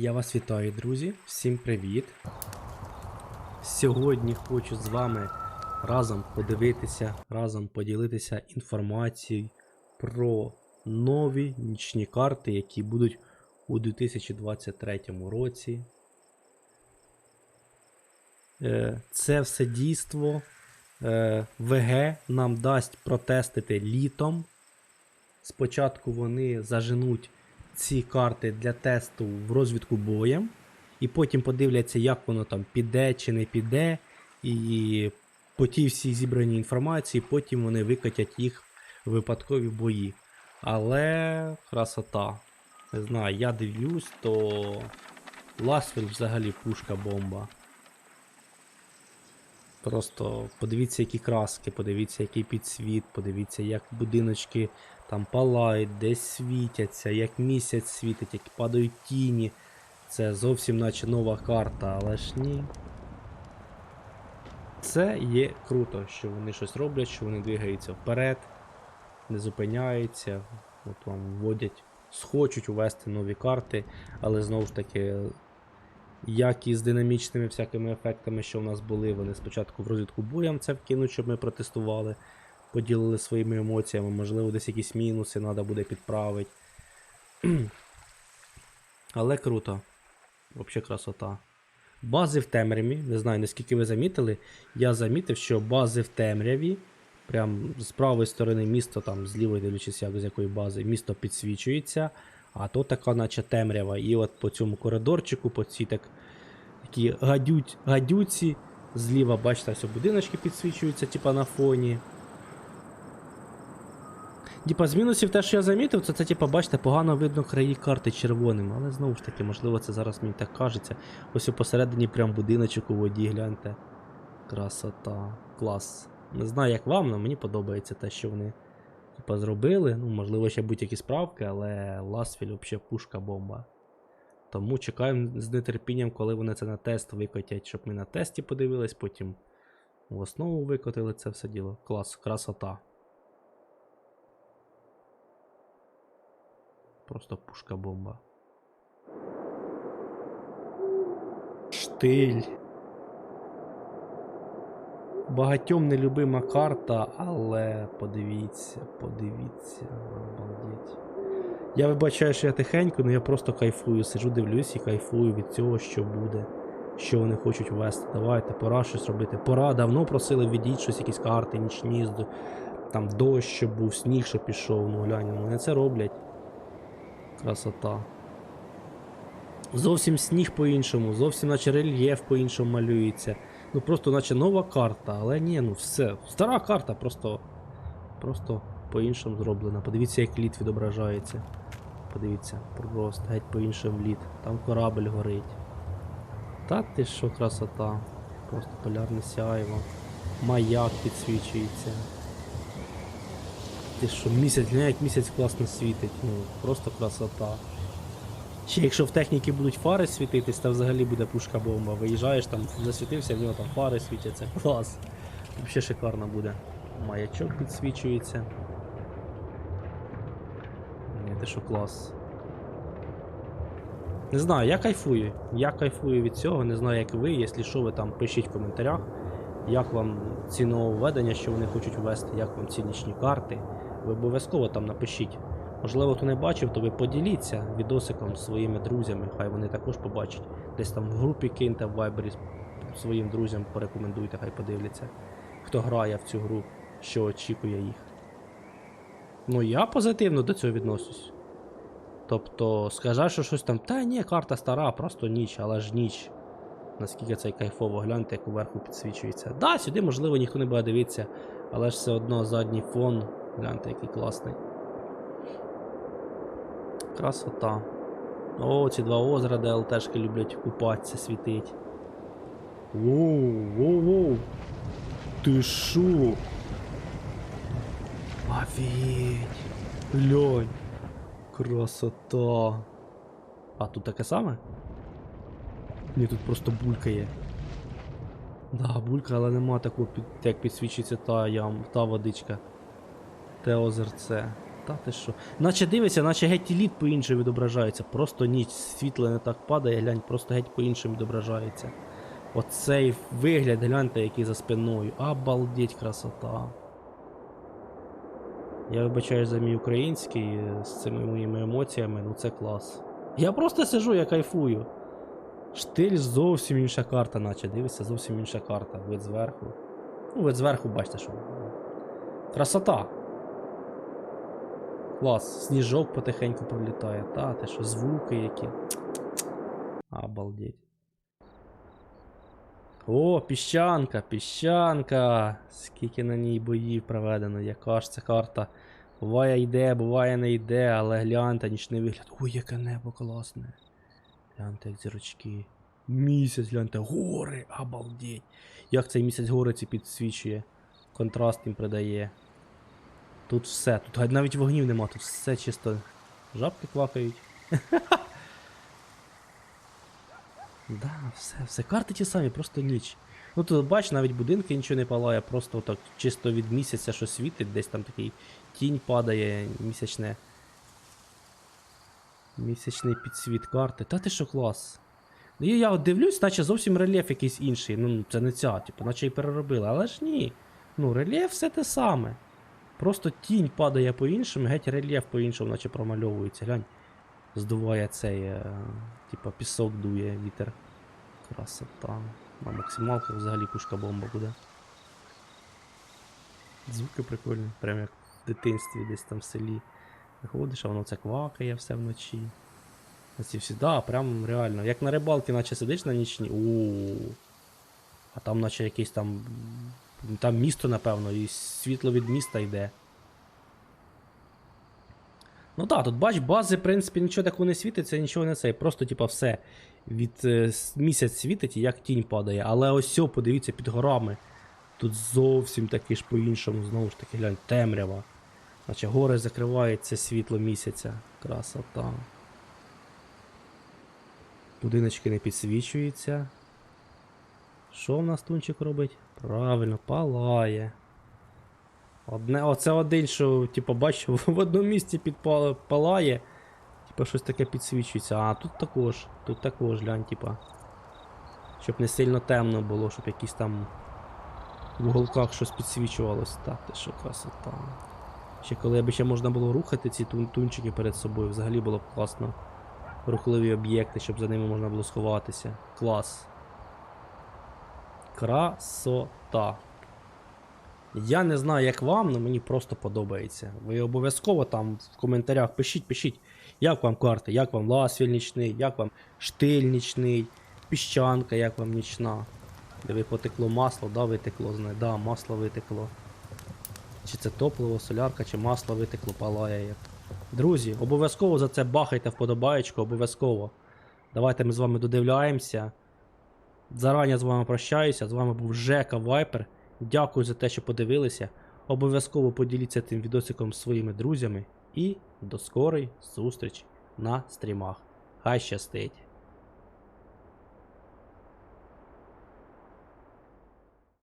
Я вас вітаю, друзі. Всім привіт. Сьогодні хочу з вами разом подивитися, разом поділитися інформацією про нові нічні карти, які будуть у 2023 році. Е, Це все дійство е, ВГ нам дасть протестити літом. Спочатку вони заженуть ці карти для тесту в розвідку боєм, і потім подивляться, як воно там піде чи не піде. І по тій всій зібраній інформації, потім вони викатять їх в випадкові бої. Але красота. Не знаю, я дивлюсь, то Ласвель взагалі пушка бомба. Просто подивіться, які краски, подивіться, який підсвіт, подивіться, як будиночки там палають, десь світяться, як місяць світить, як падають тіні. Це зовсім наче нова карта, але ж ні. Це є круто, що вони щось роблять, що вони двигаються вперед, не зупиняються, от вам вводять, схочуть ввести нові карти, але знову ж таки, як і з динамічними всякими ефектами, що в нас були, вони спочатку в розвідку боям це вкинуть, щоб ми протестували, поділили своїми емоціями, можливо, десь якісь мінуси треба буде підправити. Але круто. Взагалі красота. Бази в темряві, не знаю наскільки ви замітили. Я замітив, що бази в темряві, прям з правої сторони місто, там з лівої дивлячись, як з якої бази, місто підсвічується, а то така, наче темрява. І от по цьому коридорчику, по цій так, такі гадють, гадюці, зліва, бачите, все будиночки підсвічуються, типа на фоні. Типа з мінусів те, що я замітив, це, це типа, бачите, погано видно краї карти червоним, але знову ж таки, можливо, це зараз мені так кажеться. Ось посередині прям будиночок у воді, гляньте. Красота. Клас. Не знаю, як вам, але мені подобається те, що вони типа, зробили. Ну, можливо, ще будь-які справки, але Ласфіль взагалі пушка бомба. Тому чекаємо з нетерпінням, коли вони це на тест викотять, щоб ми на тесті подивились, потім в основу викотили це все діло. Клас, красота. Просто пушка бомба. Штиль. Багатьом нелюбима карта, але подивіться, подивіться, обалдеть. Я вибачаю, що я тихенько, але я просто кайфую. Сижу, дивлюсь і кайфую від цього, що буде, що вони хочуть ввести. Давайте, пора щось робити. Пора, давно просили введіть щось, якісь карти, нічні, там дощ, щоб був, сніг, що пішов, ну глянь, ну, вони це роблять. Красота. Зовсім сніг по-іншому, зовсім наче рельєф по-іншому малюється. Ну просто наче нова карта, але ні, ну все. Стара карта, просто. Просто по-іншому зроблена. Подивіться, як лід відображається. Подивіться, просто геть по-іншому лід. Там корабль горить. Та ти що красота. Просто полярне сяйво. Маяк підсвічується. Ти що, місяць, як місяць класно світить, ну просто красота. Ще якщо в техніці будуть фари світитись, то взагалі буде пушка бомба. Виїжджаєш там, засвітився, в нього там фари світяться. Клас. Взагалі шикарно буде. Маячок підсвічується. Ні, те що клас. Не знаю, я кайфую. Я кайфую від цього, не знаю, як ви. Якщо що, ви там пишіть в коментарях, як вам ці нововведення, що вони хочуть ввести, як вам ці нічні карти. Ви обов'язково там напишіть. Можливо, хто не бачив, то ви поділіться відосиком зі своїми друзями, хай вони також побачать. Десь там в групі киньте в Viber своїм друзям порекомендуйте, хай подивляться, хто грає в цю гру, що очікує їх. Ну, я позитивно до цього відношусь. Тобто, скажеш, що щось там, та ні, карта стара, просто ніч, але ж ніч. Наскільки це кайфово, гляньте, як уверху підсвічується. Да, сюди, можливо, ніхто не буде дивитися, але ж все одно задній фон, гляньте, який класний. Красота. О, ці два озера, де ЛТшки люблять купатися, світить. Воу, воу, воу. Ти шо? Офігеть. Глянь. Красота. А тут таке саме? Ні, тут просто булька є. Да, булька, але нема такого, як підсвічується та ям, та водичка. Те озерце. Та що? Наче дивися, наче геть лід по-іншому відображається. Просто ніч, світло не так падає, глянь, просто геть по-іншому відображається. Оцей вигляд, гляньте, який за спиною. Обалдеть красота. Я вибачаю за мій український з цими моїми емоціями, ну це клас. Я просто сижу, я кайфую. Штиль зовсім інша карта, наче дивися, зовсім інша карта. Вид зверху. Ну, вид зверху, бачите, що. Красота. Клас, сніжок потихеньку пролітає. Та, ти що, звуки які. Обалдеть. О, піщанка, піщанка. Скільки на ній боїв проведено, яка ж ця карта. Буває йде, буває не йде, але гляньте, нічний вигляд. Ой, яке небо класне. Гляньте, як зірочки. Місяць, гляньте, гори, обалдеть. Як цей місяць гори ці підсвічує. Контраст їм придає. Тут все, тут навіть вогнів нема, тут все чисто. Жабки квакають. Да, все, все. Карти ті самі, просто ніч. Ну тут бач, навіть будинки нічого не палає, просто так чисто від місяця, що світить, десь там такий тінь падає, місячне. Місячний підсвіт карти. Та ти що клас? Ну і я от дивлюсь, наче зовсім рельєф якийсь інший. Ну, це не ця, типу, наче і переробили. Але ж ні. Ну, рельєф все те саме. Просто тінь падає по-іншому, геть рельєф по-іншому, наче промальовується. Глянь. Здуває цей, е, типа пісок дує вітер. Красота. На максималках взагалі пушка бомба буде. Звуки прикольні, прям як в дитинстві десь там в селі. Виходиш, а воно це квакає все вночі. Оці всі, да, прям реально. Як на рибалці, наче сидиш на нічні. у А там наче якийсь там. Там місто, напевно, і світло від міста йде. Ну так, тут бач, бази, в принципі, нічого такого не світиться, нічого не це. Просто, типа, все. Від е, місяць світить і як тінь падає. Але ось подивіться, під горами. Тут зовсім таки ж по-іншому, знову ж таки, глянь, темрява. Наче гори закривають це світло місяця. Красота. Будиночки не підсвічуються. Що в нас тунчик робить? Правильно, палає. Одне, оце один, що, типу, бачу, в одному місці підпала, палає. Типа щось таке підсвічується. А тут також, тут також, глянь, типа. Щоб не сильно темно було, щоб якісь там в уголках щось підсвічувалось. Так, ти що красота. Ще коли б ще можна було рухати ці тун- тунчики перед собою, взагалі було б класно. Рухливі об'єкти, щоб за ними можна було сховатися. Клас. Красота. Я не знаю, як вам, але мені просто подобається. Ви обов'язково там в коментарях пишіть, пишіть, як вам карта, як вам ласвіль нічний, як вам штиль нічний, піщанка, як вам нічна. Диви, потекло масло, да, витекло, знає, да, масло витекло. Чи це топливо, солярка, чи масло витекло, палає. Друзі, обов'язково за це бахайте вподобаєчку, обов'язково. Давайте ми з вами додивляємося. Зарані з вами прощаюся. З вами був Жека Вайпер. Дякую за те, що подивилися. Обов'язково поділіться цим відосиком з своїми друзями. І до скорої зустрічі на стрімах. Хай щастить!